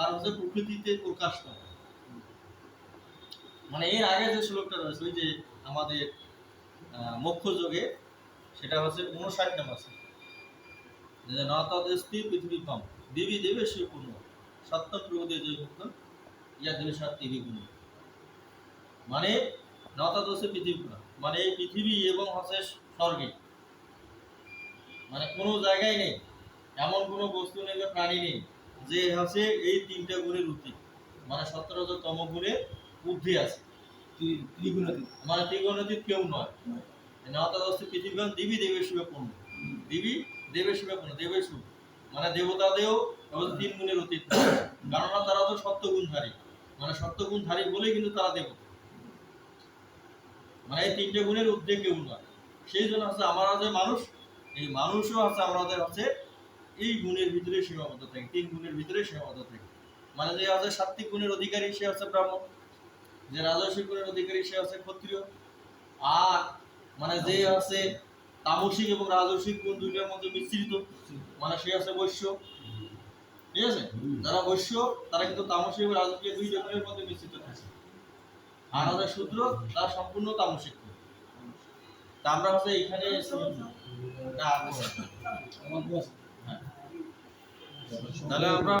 তার হচ্ছে প্রকৃতিতে প্রকাশ পায় মানে এর আগে যে শ্লোকটা রয়েছে, ওই যে আমাদের যোগে, সেটা হচ্ছে উনষাট পৃথিবী কম দেবী দেবে সে পূর্ণ। সত্য যে মুক্ত, ইয়া দেবে মানে পৃথিবী মানে এই পৃথিবী এবং হচ্ছে স্বর্গে। মানে কোনো জায়গায় নেই। এমন কোনো বস্তু নেই প্রাণী নেই। যে হচ্ছে এই তিনটা গুণের উঠি মানে সতেরোতম গুণের বুদ্ধি আছে। মানে ত্রিগুণাতীত কেউ নয়। নতাদস্তি পৃথিবীগণ দেবী দেবের শুভে পূর্ণ। দেবী দেবের শুভে পূর্ণ, দেবের শুভ মানে দেবতাদেরও তিন গুণের অতীত তারা তো সত্যগুণধারী মানে সত্যগুণধারী কিন্তু তারা দেবতা। মানে এই তিনটে গুণের ঊর্ধ্বে কেউ নয়। সেই জন্য হচ্ছে আমরা যে মানুষ, এই মানুষও হচ্ছে আমাদের হচ্ছে এই গুণের ভিতরে সীমাবদ্ধ থাকে তিন গুণের ভিতরে সীমাবদ্ধ থাকে। মানে যে হচ্ছে সাত্বিক গুণের অধিকারী সে হচ্ছে ব্রাহ্মণ। যে রাজস্বিক গুণের অধিকারী সে হচ্ছে ক্ষত্রিয়। আর মানে যে আছে তামসিক এবং রাজস্বিক গুণ দুইটার মধ্যে মিশ্রিত। মানে সে আছে বৈশ্য। ঠিক আছে? যারা বৈশ্য তারা কিন্তু তামসিক এবং রাজস্বিক দুই গুণের মধ্যে মিশ্রিত থাকে। আর যারা শূদ্র তারা সম্পূর্ণ তামসিক তা আমরা হচ্ছে এখানে তাহলে আমরা